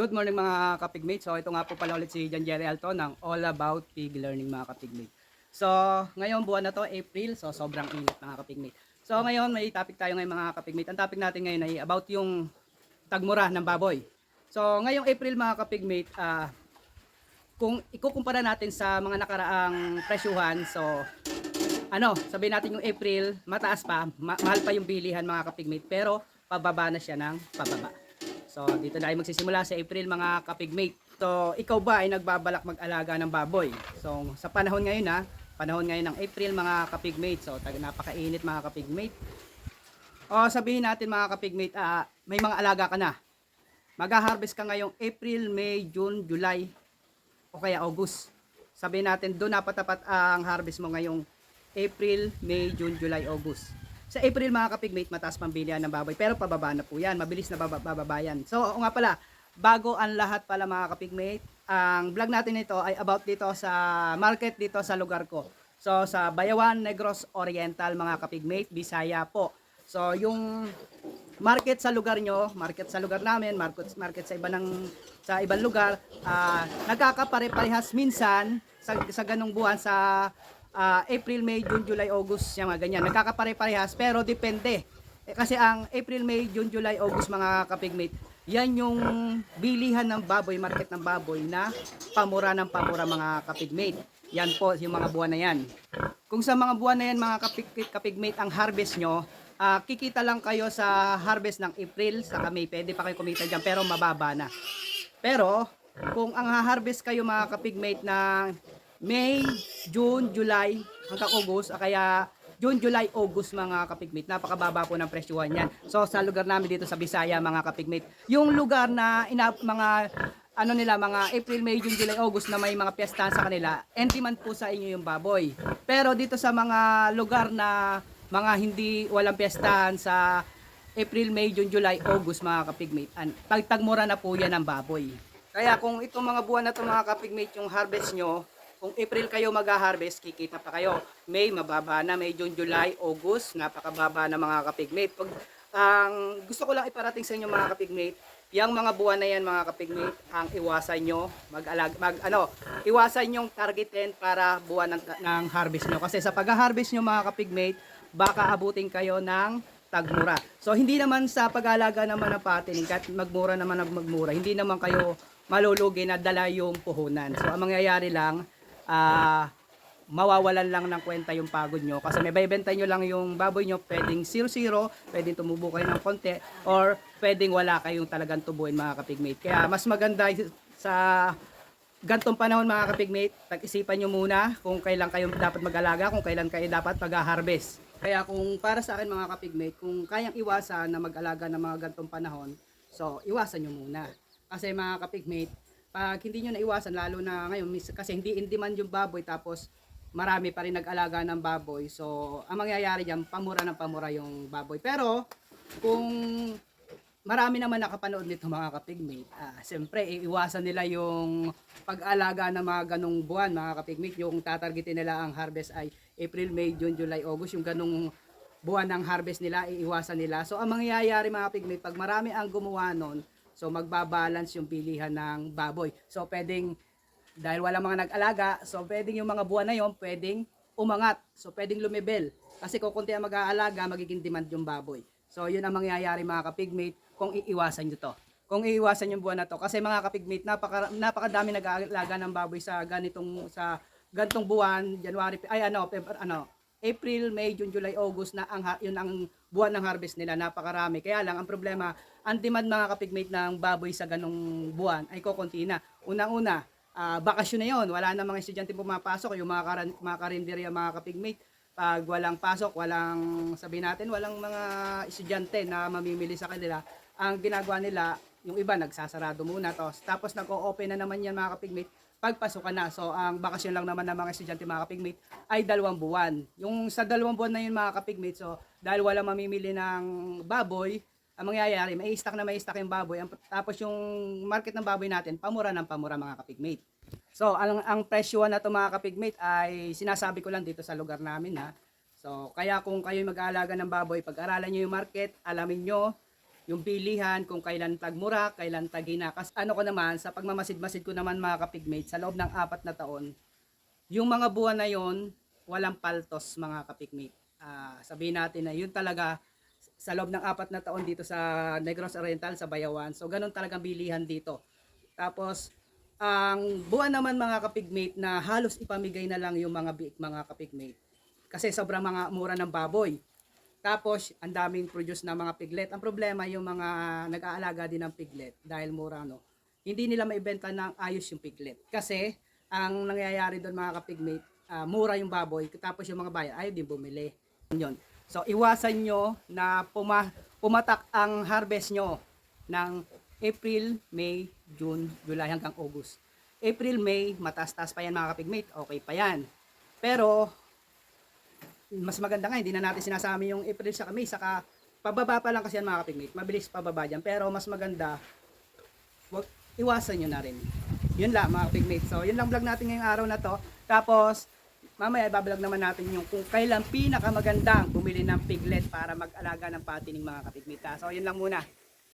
Good morning mga kapigmate. So ito nga po pala ulit si John Jerry Alto ng All About Pig Learning mga kapigmate. So ngayon buwan na to, April. So sobrang init mga kapigmate. So ngayon may topic tayo ngayon mga kapigmate. Ang topic natin ngayon ay about yung tagmura ng baboy. So ngayong April mga kapigmate, ah kung ikukumpara natin sa mga nakaraang presyuhan, so ano, sabihin natin yung April, mataas pa, ma- mahal pa yung bilihan mga kapigmate, pero pababa na siya ng pababa. So, dito na ay magsisimula sa April mga kapigmate. So, ikaw ba ay nagbabalak mag-alaga ng baboy? So, sa panahon ngayon ha, panahon ngayon ng April mga kapigmate. So, napakainit mga kapigmate. O, sabihin natin mga kapigmate, ah, may mga alaga ka na. Mag-harvest ka ngayong April, May, June, July, o kaya August. Sabihin natin, doon napatapat ang harvest mo ngayong April, May, June, July, August. Sa April mga kapigmate, mataas pambilihan ng baboy. Pero pababa na po yan. Mabilis na baba- bababa yan. So, o nga pala, bago ang lahat pala mga kapigmate, ang vlog natin ito ay about dito sa market dito sa lugar ko. So, sa Bayawan, Negros Oriental mga kapigmate, Bisaya po. So, yung market sa lugar nyo, market sa lugar namin, market, market sa iba ng sa ibang lugar, ah nagkakapare-parehas minsan sa, sa ganong buwan sa ah, April, May, June, July, August, yung mga ganyan. Nagkakapare-parehas pero depende. Eh, kasi ang April, May, June, July, August mga kapigmate, yan yung bilihan ng baboy, market ng baboy na pamura ng pamura mga kapigmate. Yan po yung mga buwan na yan. Kung sa mga buwan na yan mga kapig, kapigmate ang harvest nyo, ah, kikita lang kayo sa harvest ng April sa May. Pwede pa kayo kumita dyan pero mababa na. Pero kung ang harvest kayo mga kapigmate na May, June, July hanggang August, ah, kaya June, July, August mga kapigmate, napakababa po ng presyuhan yan. So sa lugar namin dito sa Bisaya mga kapigmate, yung lugar na ina, mga ano nila mga April, May, June, July, August na may mga piyestahan sa kanila, and demand po sa inyo yung baboy. Pero dito sa mga lugar na mga hindi walang piyestahan sa April, May, June, July, August mga kapigmate, tagtagmura na po yan ng baboy. Kaya kung itong mga buwan na to mga kapigmate yung harvest nyo, kung April kayo mag-harvest, kikita pa kayo. May, mababa na. May June, July, August, napakababa na mga kapigmate. Pag, ang gusto ko lang iparating sa inyo mga kapigmate, yung mga buwan na yan mga kapigmate, ang iwasan nyo, mag-alag, mag, ano, iwasan yung targetin para buwan ng, ng harvest nyo. Kasi sa pag-harvest nyo mga kapigmate, baka abutin kayo ng tagmura. So hindi naman sa pag-alaga naman ng patining, kahit magmura naman ng magmura, hindi naman kayo malulugi na dala yung puhunan. So ang mangyayari lang, ah mawawalan lang ng kwenta yung pagod nyo kasi may bebenta nyo lang yung baboy nyo pwedeng 0-0, pwedeng tumubo kayo ng konti or pwedeng wala kayong talagang tubuin mga kapigmate. Kaya mas maganda sa gantong panahon mga kapigmate pag-isipan nyo muna kung kailan kayo dapat mag-alaga kung kailan kayo dapat mag-harvest. Kaya kung para sa akin mga kapigmate kung kayang iwasan na mag-alaga ng mga gantong panahon so iwasan nyo muna. Kasi mga kapigmate pag hindi nyo naiwasan lalo na ngayon kasi hindi in demand yung baboy tapos marami pa rin nag-alaga ng baboy. So ang mangyayari diyan pamura ng pamura yung baboy. Pero kung marami naman nakapanood nito mga kapigmate ah, siyempre iiwasan nila yung pag-alaga ng mga ganong buwan mga kapigmate. Yung tatargetin nila ang harvest ay April, May, June, July, August. Yung ganong buwan ng harvest nila iiwasan nila. So ang mangyayari mga kapigmate pag marami ang gumawa nun So magbabalance yung bilihan ng baboy. So pwedeng dahil wala mga nag-alaga, so pwedeng yung mga buwan na yon pwedeng umangat. So pwedeng lumibel. Kasi kung konti ang mag-aalaga, magiging demand yung baboy. So yun ang mangyayari mga kapigmate kung iiwasan nyo to. Kung iiwasan yung buwan na to. Kasi mga kapigmate, napaka, napakadami nag-aalaga ng baboy sa ganitong sa gantong buwan, January, ay ano, Feb- ano, April, May, June, July, August na ang yun ang buwan ng harvest nila, napakarami. Kaya lang ang problema, ang demand mga kapigmate ng baboy sa ganong buwan ay kokonti na. Unang-una, ah, bakasyon na yon, wala na mga estudyante pumapasok, yung mga, karan, mga karinderya, mga kapigmate, pag walang pasok, walang sabihin natin, walang mga estudyante na mamimili sa kanila, ang ginagawa nila, yung iba nagsasarado muna to. Tapos nag-o-open na naman yan mga kapigmate pagpasukan na. So, ang bakasyon lang naman ng mga estudyante, mga kapigmate, ay dalawang buwan. Yung sa dalawang buwan na yun, mga kapigmate, so, dahil wala mamimili ng baboy, ang mangyayari, may stock na may stock yung baboy. Tapos yung market ng baboy natin, pamura ng pamura, mga kapigmate. So, ang, ang presyo na to mga kapigmate ay sinasabi ko lang dito sa lugar namin ha. So, kaya kung kayo mag-aalaga ng baboy, pag-aralan nyo yung market, alamin nyo yung bilihan, kung kailan tagmura, kailan tagina. Kasi ano ko naman, sa pagmamasid-masid ko naman mga kapigmate, sa loob ng apat na taon, yung mga buwan na yon walang paltos mga kapigmate. Ah, sabihin natin na yun talaga sa loob ng apat na taon dito sa Negros Oriental, sa Bayawan. So, ganun talagang bilihan dito. Tapos, ang buwan naman mga kapigmate na halos ipamigay na lang yung mga biik mga kapigmate. Kasi sobrang mga mura ng baboy. Tapos, ang daming produce na mga piglet. Ang problema, yung mga nag-aalaga din ng piglet dahil mura, no? Hindi nila maibenta ng ayos yung piglet. Kasi, ang nangyayari doon mga kapigmate, ah, mura yung baboy, tapos yung mga bayan, ayaw din bumili. Yun. So, iwasan nyo na puma, pumatak ang harvest nyo ng April, May, June, July hanggang August. April, May, mataas-taas pa yan mga kapigmate, okay pa yan. Pero, mas maganda nga, hindi na natin sinasami yung April sa May, saka pababa pa lang kasi yan mga kapigmate, mabilis pababa dyan. Pero mas maganda, wag, iwasan nyo na rin. Yun lang mga kapigmate. So, yun lang vlog natin ngayong araw na to. Tapos, mamaya ibablog naman natin yung kung kailan pinakamagandang bumili ng piglet para mag-alaga ng patining mga kapigmate. ha. So, yun lang muna.